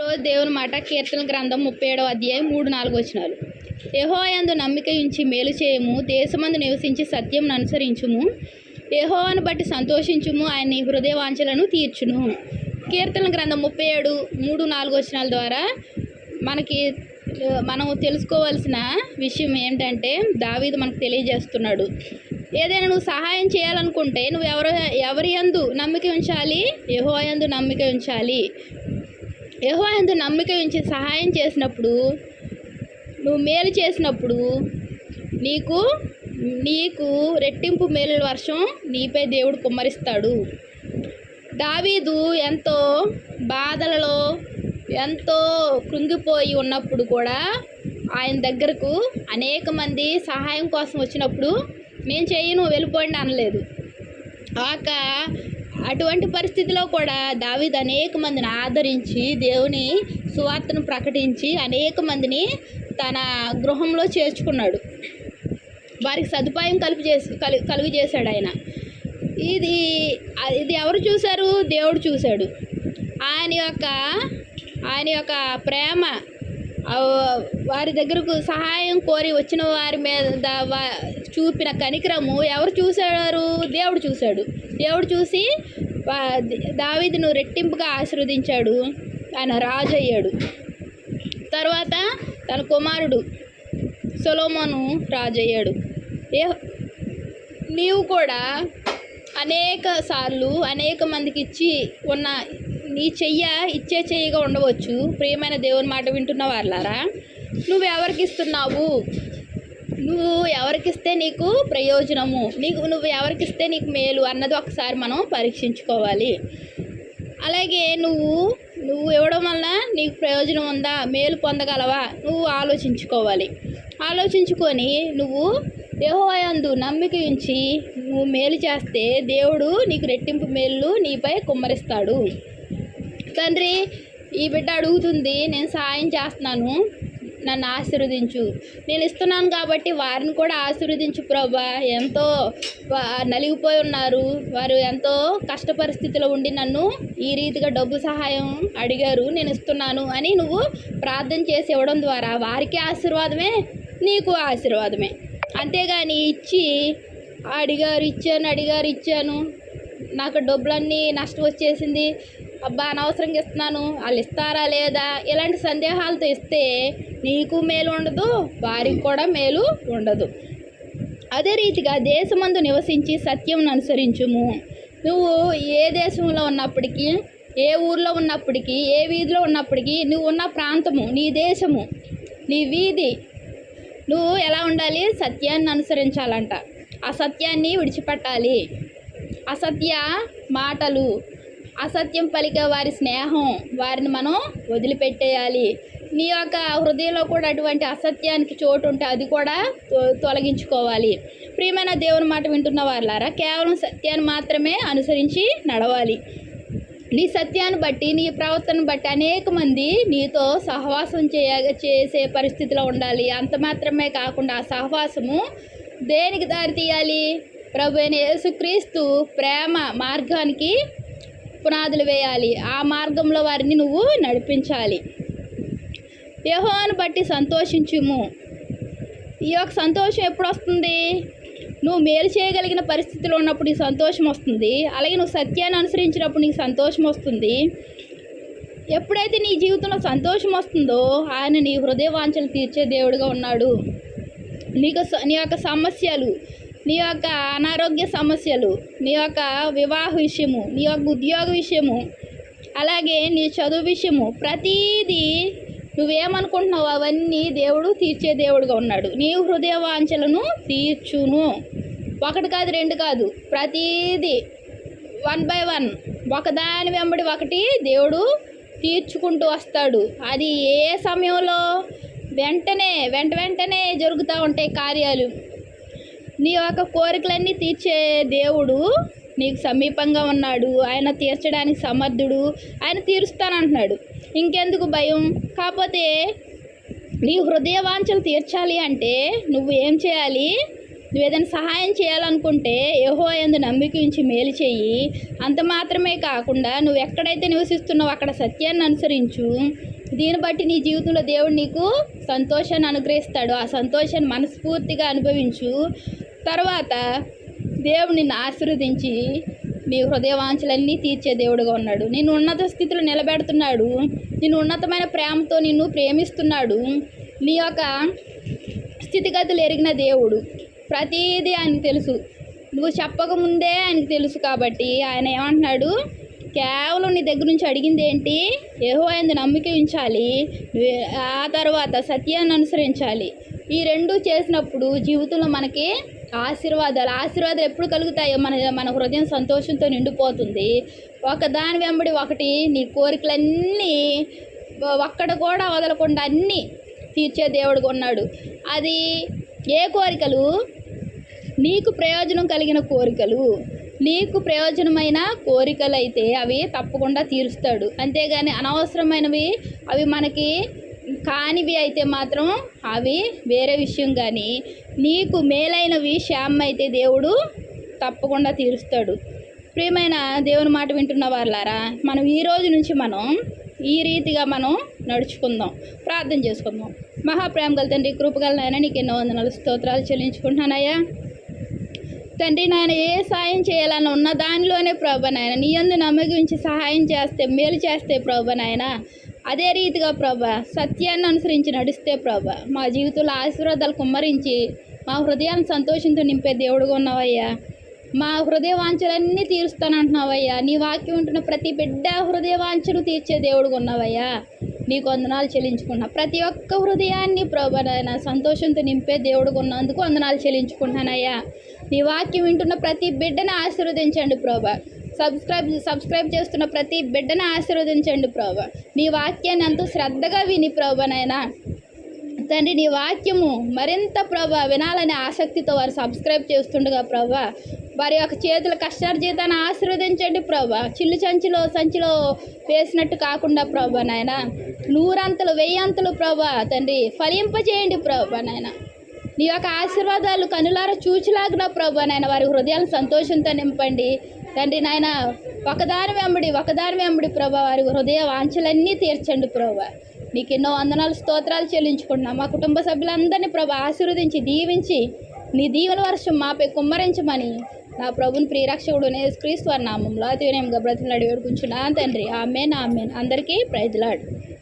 రోజు దేవుని మాట కీర్తన గ్రంథం ముప్పై ఏడవ అధ్యాయం మూడు నాలుగు వచనాలు. యహోయందు నమ్మిక ఉంచి మేలు చేయము దేశమందు నివసించి సత్యం అనుసరించుము. యహోవాను బట్టి సంతోషించుము ఆయన హృదయ వాంఛలను తీర్చును. కీర్తన గ్రంథం ముప్పై ఏడు మూడు నాలుగు వచనాల ద్వారా మనకి మనం తెలుసుకోవాల్సిన విషయం ఏంటంటే దావీదు మనకు తెలియజేస్తున్నాడు. ఏదైనా నువ్వు సహాయం చేయాలనుకుంటే నువ్వు ఎవరు ఎవరి యందు నమ్మిక ఉంచాలి? యహో యందు నమ్మిక ఉంచాలి. యహో యందు నమ్మిక ఉంచి సహాయం చేసినప్పుడు నువ్వు మేలు చేసినప్పుడు నీకు నీకు రెట్టింపు మేలు వర్షం నీపై దేవుడు కుమ్మరిస్తాడు. దావీదు ఎంతో బాధలలో ఎంతో కృంగిపోయి ఉన్నప్పుడు కూడా ఆయన దగ్గరకు అనేక మంది సహాయం కోసం వచ్చినప్పుడు నేను చేయను వెళ్ళిపోండి అనలేదు. ఆక అటువంటి పరిస్థితిలో కూడా దావీదు అనేక మందిని ఆదరించి దేవుని సువార్తను ప్రకటించి అనేక మందిని తన గృహంలో చేర్చుకున్నాడు. వారికి సదుపాయం కలిపి చేసి కలు కలుగు చేశాడు ఆయన. ఇది ఇది ఎవరు చూశారు? దేవుడు చూశాడు. ఆయన యొక్క ఆయన యొక్క ప్రేమ వారి దగ్గరకు సహాయం కోరి వచ్చిన వారి మీద చూపిన కనికరము ఎవరు చూశారు? దేవుడు చూశాడు. దేవుడు చూసి దావీదును రెట్టింపుగా ఆశీర్వదించాడు ఆయన రాజు అయ్యాడు తర్వాత తన కుమారుడు సొలోమోను రాజు అయ్యాడు ఏ నీవు కూడా అనేక సార్లు అనేక మందికి ఇచ్చి ఉన్న నీ చెయ్య ఇచ్చే చెయ్యిగా ఉండవచ్చు. ప్రియమైన దేవుని మాట వింటున్న వాళ్ళారా నువ్వు ఎవరికి ఇస్తున్నావు? నువ్వు ఎవరికిస్తే నీకు ప్రయోజనము? నీకు నువ్వు ఎవరికిస్తే నీకు మేలు అన్నది ఒకసారి మనం పరీక్షించుకోవాలి. అలాగే నువ్వు నువ్వు ఇవ్వడం వలన నీకు ప్రయోజనం ఉందా? మేలు పొందగలవా? నువ్వు ఆలోచించుకోవాలి. ఆలోచించుకొని నువ్వు యెహోవాయందు నమ్మిక ఉంచి నువ్వు మేలు చేస్తే దేవుడు నీకు రెట్టింపు మేలు నీపై కుమ్మరిస్తాడు. తండ్రి ఈ బిడ్డ అడుగుతుంది నేను సాయం చేస్తున్నాను. నన్ను ఆశీర్వదించు. నేను ఇస్తున్నాను కాబట్టి వారిని కూడా ఆశీర్వదించు ప్రభా. ఎంతో నలిగిపోయి ఉన్నారు. వారు ఎంతో కష్ట పరిస్థితిలో ఉండి నన్ను ఈ రీతిగా డబ్బు సహాయం అడిగారు. నేను ఇస్తున్నాను అని నువ్వు ప్రార్థన చేసి ఇవ్వడం ద్వారా వారికి ఆశీర్వాదమే నీకు ఆశీర్వాదమే. అంతేగాని ఇచ్చి అడిగారు ఇచ్చాను అడిగారు ఇచ్చాను. నాకు డబ్బులన్నీ నష్టం వచ్చేసింది. అబ్బా అనవసరంగా ఇస్తున్నాను వాళ్ళు ఇస్తారా లేదా? ఇలాంటి సందేహాలతో ఇస్తే నీకు మేలు ఉండదు వారికి కూడా మేలు ఉండదు. అదే రీతిగా దేశమందు నివసించి సత్యం అనుసరించుము. నువ్వు ఏ దేశంలో ఉన్నప్పటికీ ఏ ఊర్లో ఉన్నప్పటికీ ఏ వీధిలో ఉన్నప్పటికీ నువ్వు ఉన్న ప్రాంతము నీ దేశము నీ వీధి. నువ్వు ఎలా ఉండాలి? సత్యాన్ని అనుసరించాలంట. అసత్యాన్ని విడిచిపెట్టాలి. అసత్య మాటలు అసత్యం పలికే వారి స్నేహం వారిని మనం వదిలిపెట్టేయాలి. నీ యొక్క హృదయంలో కూడా అటువంటి అసత్యానికి చోటు ఉంటే అది కూడా తొ- తొలగించుకోవాలి. ప్రియమైన దేవుని మాట వింటున్న వారులారా కేవలం సత్యాన్ని మాత్రమే అనుసరించి నడవాలి. నీ సత్యాన్ని బట్టి నీ ప్రవర్తన బట్టి అనేక మంది నీతో సహవాసం చేయ చేసే పరిస్థితిలో ఉండాలి. అంత మాత్రమే కాకుండా ఆ సహవాసము దేనికి దారి తీయాలి ప్రభు అయిన యేసుక్రీస్తు ప్రేమ మార్గానికి పునాదులు వేయాలి. ఆ మార్గంలో వారిని నువ్వు నడిపించాలి. యెహోవాను బట్టి సంతోషించుము. ఈ యొక్క సంతోషం ఎప్పుడు వస్తుంది? నువ్వు మేలు చేయగలిగిన పరిస్థితిలో ఉన్నప్పుడు నీకు సంతోషం వస్తుంది. అలాగే నువ్వు సత్యాన్ని అనుసరించినప్పుడు నీకు సంతోషం వస్తుంది. ఎప్పుడైతే నీ జీవితంలో సంతోషం వస్తుందో ఆయన నీ హృదయ వాంఛలు తీర్చే దేవుడిగా ఉన్నాడు. నీకు స- నీ యొక్క సమస్యలు నీ యొక్క అనారోగ్య సమస్యలు నీ యొక్క వివాహ విషయము నీ యొక్క ఉద్యోగ విషయము అలాగే నీ చదువు విషయము ప్రతీదీ నువ్వేమనుకుంటున్నావు అవన్నీ దేవుడు తీర్చే దేవుడుగా ఉన్నాడు. నీ హృదయ వాంఛలను తీర్చును. ఒకటి కాదు రెండు కాదు ప్రతీది వన్ బై వన్ ఒకదాని వెంబడి ఒకటి దేవుడు తీర్చుకుంటూ వస్తాడు. అది ఏ సమయంలో వెంటనే వెంట వెంటనే జరుగుతూ ఉంటాయి కార్యాలు. నీ యొక్క కోరికలన్నీ తీర్చే దేవుడు నీకు సమీపంగా ఉన్నాడు. ఆయన తీర్చడానికి సమర్థుడు. ఆయన తీరుస్తానంటున్నాడు. ఇంకెందుకు భయం? కాకపోతే నీ హృదయ వాంఛలు తీర్చాలి అంటే నువ్వు ఏం చేయాలి? నువ్వు ఏదైనా సహాయం చేయాలనుకుంటే యహో ఎందు నమ్మిక ఉంచి మేలు చెయ్యి అంత మాత్రమే కాకుండా నువ్వు ఎక్కడైతే నివసిస్తున్నావో అక్కడ సత్యాన్ని అనుసరించు. దీన్ని బట్టి నీ జీవితంలో దేవుడు నీకు సంతోషాన్ని అనుగ్రహిస్తాడు. ఆ సంతోషాన్ని మనస్ఫూర్తిగా అనుభవించు. తర్వాత దేవుడు నిన్ను ఆశీర్వదించి నీ హృదయవాంఛలన్నీ తీర్చే దేవుడుగా ఉన్నాడు. నేను ఉన్నత స్థితిలో నిలబెడుతున్నాడు. నిన్ను ఉన్నతమైన ప్రేమతో నిన్ను ప్రేమిస్తున్నాడు. నీ యొక్క స్థితిగతులు ఎరిగిన దేవుడు. ప్రతీది ఆయనకు తెలుసు. నువ్వు చెప్పకముందే ఆయనకు తెలుసు కాబట్టి ఆయన ఏమంటున్నాడు? కేవలం నీ దగ్గర నుంచి అడిగింది ఏంటి? ఏహో ఆయన నమ్మిక ఉంచాలి. ఆ తర్వాత సత్యాన్ని అనుసరించాలి. ఈ రెండు చేసినప్పుడు జీవితంలో మనకి ఆశీర్వాదాలు ఆశీర్వాదాలు ఎప్పుడు కలుగుతాయో మన మన హృదయం సంతోషంతో నిండిపోతుంది. ఒక దాని వెంబడి ఒకటి నీ కోరికలన్నీ ఒక్కడ కూడా వదలకుండా అన్నీ తీర్చే దేవుడుగా ఉన్నాడు. అది ఏ కోరికలు? నీకు ప్రయోజనం కలిగిన కోరికలు. నీకు ప్రయోజనమైన కోరికలు అయితే అవి తప్పకుండా తీరుస్తాడు. అంతేగాని అనవసరమైనవి అవి మనకి కానివి అయితే మాత్రం అవి వేరే విషయం కానీ నీకు మేలైనవి శ్యామ్ అయితే దేవుడు తప్పకుండా తీరుస్తాడు. ప్రియమైన దేవుని మాట వింటున్న వాళ్ళారా మనం ఈ రోజు నుంచి మనం ఈ రీతిగా మనం నడుచుకుందాం. ప్రార్థన చేసుకుందాం. మహాప్రేమ గల తండ్రి కృపగల నాయన నీకు ఎన్నో వందనాలు స్తోత్రాలు చెల్లించుకుంటున్నానయ్యా. తండ్రి నాయన ఏ సాయం చేయాలని ఉన్న దానిలోనే ప్రభా నాయన నీ అందు నమ్మకించి సహాయం చేస్తే మేలు చేస్తే ప్రభ నాయన. అదే రీతిగా ప్రభా సత్యాన్ని అనుసరించి నడిస్తే ప్రభా మా జీవితంలో ఆశీర్వాదాలు కుమ్మరించి మా హృదయాన్ని సంతోషంతో నింపే దేవుడుగా ఉన్నావయ్యా. మా హృదయ వాంఛలన్నీ తీరుస్తానంటున్నావయ్యా. నీ వాక్యం ఉంటున్న ప్రతి బిడ్డ హృదయ వాంఛను తీర్చే దేవుడుగా ఉన్నావయ్యా. నీకు వందనాలు చెల్లించుకున్నా ప్రతి ఒక్క హృదయాన్ని ప్రభా సంతోషంతో నింపే దేవుడుగా ఉన్నందుకు వందనాలు చెల్లించుకుంటున్నానయ్యా. నీ వాక్యం వింటున్న ప్రతి బిడ్డను ఆశీర్వదించండి ప్రభా. సబ్స్క్రైబ్ సబ్స్క్రైబ్ చేస్తున్న ప్రతి బిడ్డను ఆశీర్వదించండి ప్రభా. నీ వాక్యాన్ని ఎంతో శ్రద్ధగా విని ప్రభానైనా తండ్రి నీ వాక్యము మరింత ప్రభా వినాలనే ఆసక్తితో వారు సబ్స్క్రైబ్ చేస్తుండగా ప్రభా వారి యొక్క చేతుల కష్టార్జితాన్ని ఆశీర్వదించండి ప్రభా. చిల్లు సంచిలో సంచిలో వేసినట్టు కాకుండా ప్రభా నాయన. నూరంతలు వెయ్యంతలు ప్రభా తండ్రి ఫలింపజేయండి ప్రభా నాయన. నీ యొక్క ఆశీర్వాదాలు కనులార చూచిలాగిన ప్రభా నాయన. వారి హృదయాలను సంతోషంతో నింపండి. తండ్రి నాయన ఒకదాని వెంబడి ఒకదాని వెంబడి ప్రభా వారి హృదయ వాంఛలన్నీ తీర్చండి ప్రభా. నీకు ఎన్నో వందనాలు స్తోత్రాలు చెల్లించుకుంటున్నాం. మా కుటుంబ సభ్యులందరినీ ప్రభా ఆశీర్వదించి దీవించి నీ దీవుల వర్షం మాపై కుమ్మరించమని నా ప్రభుని ప్రియరక్షకుడు క్రీస్తు వారి నామంలో అతి వినయంగా బ్రతిలాడి వేడుకుంటున్నా తండ్రి. Amen amen. అందరికీ ప్రైజ్లాడు